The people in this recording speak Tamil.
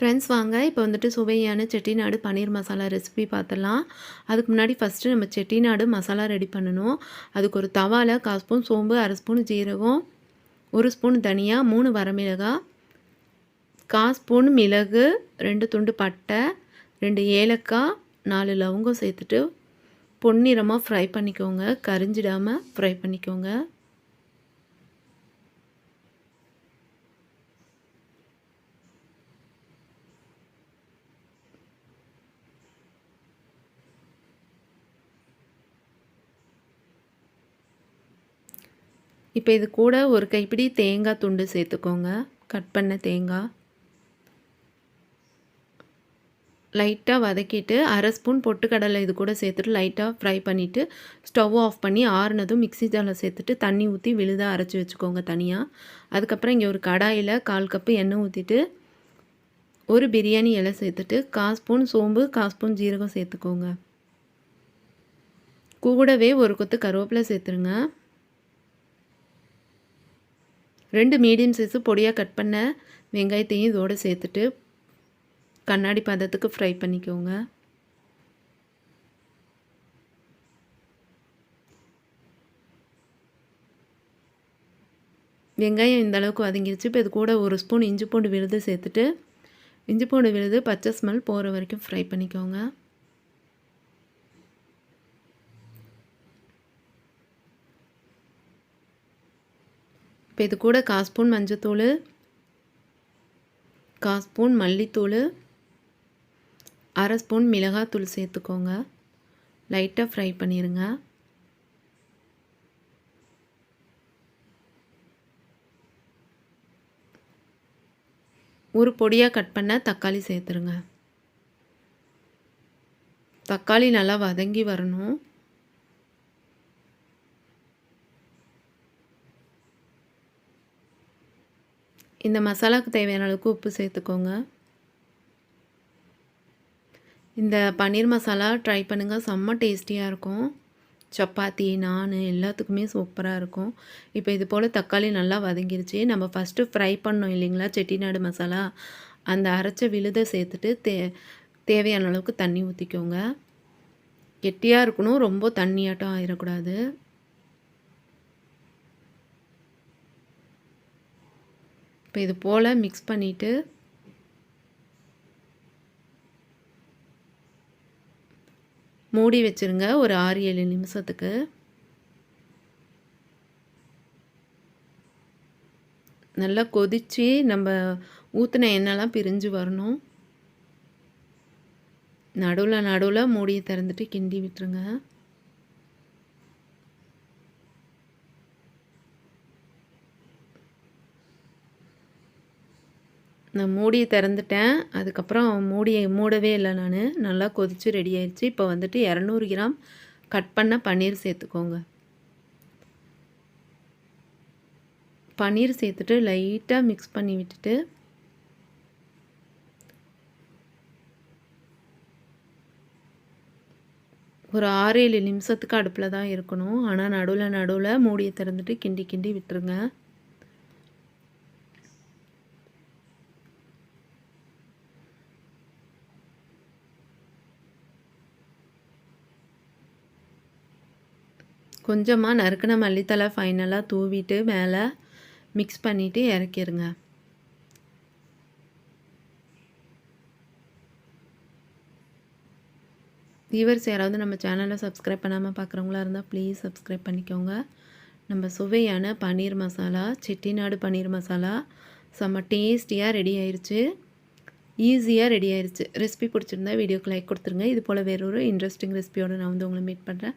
ஃப்ரெண்ட்ஸ் வாங்க. இப்போ வந்துட்டு சுவையான செட்டிநாடு பன்னீர் மசாலா ரெசிபி பார்த்துடலாம் அதுக்கு முன்னாடி ஃபஸ்ட்டு நம்ம செட்டிநாடு மசாலா ரெடி பண்ணணும். அதுக்கு ஒரு தவாவில் கால் ஸ்பூன் சோம்பு அரை ஸ்பூன் ஜீரகம் ஒரு ஸ்பூன் தனியாக மூணு வரமிளகாய் கால் ஸ்பூன் மிளகு ரெண்டு துண்டு பட்டை ரெண்டு ஏலக்காய் நாலு லவங்கம் சேர்த்துட்டு பொன்னிறமாக ஃப்ரை பண்ணிக்கோங்க. கரிஞ்சிடாமல் ஃப்ரை பண்ணிக்கோங்க. இப்போ இது கூட ஒரு கைப்பிடி தேங்காய் துண்டு சேர்த்துக்கோங்க. கட் பண்ண தேங்காய். லைட்டாக வதக்கிட்டு அரை ஸ்பூன் பொட்டுக்கடலை இது கூட சேர்த்துட்டு லைட்டாக ஃப்ரை பண்ணிவிட்டு ஸ்டவ் ஆஃப் பண்ணி ஆறுனதும் மிக்ஸி ஜாரில் சேர்த்துட்டு தண்ணி ஊற்றி விழுதாக அரைச்சி வச்சுக்கோங்க தனியாக அதுக்கப்புறம் இங்கே ஒரு கடாயில் கால் கப்பு எண்ணெய் ஊற்றிட்டு ஒரு பிரியாணி இலை சேர்த்துட்டு கால் ஸ்பூன் சோம்பு கால் ஸ்பூன் ஜீரகம் சேர்த்துக்கோங்க. கூடவே ஒரு கொத்து கருவேப்பிலை சேர்த்துருங்க. ரெண்டு மீடியம் சைஸு பொடியாக கட் பண்ண வெங்காயத்தையும் இதோடு சேர்த்துட்டு கண்ணாடி பதத்துக்கு ஃப்ரை பண்ணிக்கோங்க. வெங்காயம் இந்த அளவுக்கு வதங்கிருச்சு. இப்போ இது கூட ஒரு ஸ்பூன் இஞ்சி பூண்டு விழுது சேர்த்துட்டு இஞ்சி பூண்டு விழுது பச்சை ஸ்மெல் போகிற வரைக்கும் ஃப்ரை பண்ணிக்கோங்க. இப்போ இது கூட கால் ஸ்பூன் மஞ்சத்தூள் கால் ஸ்பூன் மல்லித்தூள் அரை ஸ்பூன் மிளகாத்தூள் சேர்த்துக்கோங்க. லைட்டாக ஃப்ரை பண்ணிடுங்க ஒரு பொடியாக கட் பண்ண தக்காளி சேர்த்துருங்க. தக்காளி நல்லா வதங்கி வரணும். இந்த மசாலாவுக்கு தேவையான அளவுக்கு உப்பு சேர்த்துக்கோங்க. இந்த பன்னீர் மசாலா ட்ரை பண்ணுங்கள் செம்ம டேஸ்டியாக இருக்கும். சப்பாத்தி நான் எல்லாத்துக்குமே சூப்பராக இருக்கும். இப்போ இது போல் தக்காளி நல்லா வதங்கிருச்சு. நம்ம ஃபஸ்ட்டு ஃப்ரை பண்ணோம் இல்லைங்களா? செட்டிநாடு மசாலா. அந்த அரைச்ச விழுதை சேர்த்துட்டு தே தேவையான அளவுக்கு தண்ணி ஊற்றிக்கோங்க கெட்டியாக இருக்கணும். ரொம்ப தண்ணியாட்டம் ஆயிடக்கூடாது இப்போ இது போல் மிக்ஸ் பண்ணிவிட்டு மூடி வச்சுருங்க ஒரு ஆறு ஏழு நிமிஷத்துக்கு. நல்லா கொதித்து நம்ம ஊற்றின எண்ணெய்லாம் பிரிஞ்சு வரணும். நடுவில் நடுவில் மூடியை திறந்துட்டு கிண்டி விட்டுருங்க. நான் மூடியை திறந்துட்டேன். அதுக்கப்புறம் மூடியை மூடவே இல்லை நான். நல்லா கொதித்து ரெடி ஆயிடுச்சு. இப்போ வந்துட்டு இரநூறு கிராம் கட் பண்ண பன்னீர் சேர்த்துக்கோங்க. பன்னீர் சேர்த்துட்டு லைட்டாக மிக்ஸ் பண்ணி விட்டுட்டு ஒரு ஆறு ஏழு நிமிஷத்துக்கு அடுப்பில் தான் இருக்கணும். ஆனால் நடுவில் நடுவில் மூடியை திறந்துட்டு கிண்டி கிண்டி விட்டுருங்க. கொஞ்சமாக நறுக்கின மல்லித்தலை ஃபைனலாக தூவிட்டு மேலே மிக்ஸ் பண்ணிவிட்டு இறக்கிடுங்க வியூவர்ஸ் யாராவது நம்ம சேனலை சப்ஸ்கிரைப் பண்ணாமல் பார்க்குறவங்களா இருந்தால் ப்ளீஸ் சப்ஸ்கிரைப் பண்ணிக்கோங்க. நம்ம சுவையான பன்னீர் மசாலா செட்டிநாடு பன்னீர் மசாலா செம்ம டேஸ்டியாக ரெடி ஆயிடுச்சு ஈஸியாக ரெடி ஆயிடுச்சு ரெசிபி பிடிச்சிருந்தா வீடியோக்கு லைக் கொடுத்துருங்க. இது போல் வேறொரு இன்ட்ரெஸ்டிங் ரெசிபியோடு நான் வந்து உங்களை மீட் பண்ணுறேன்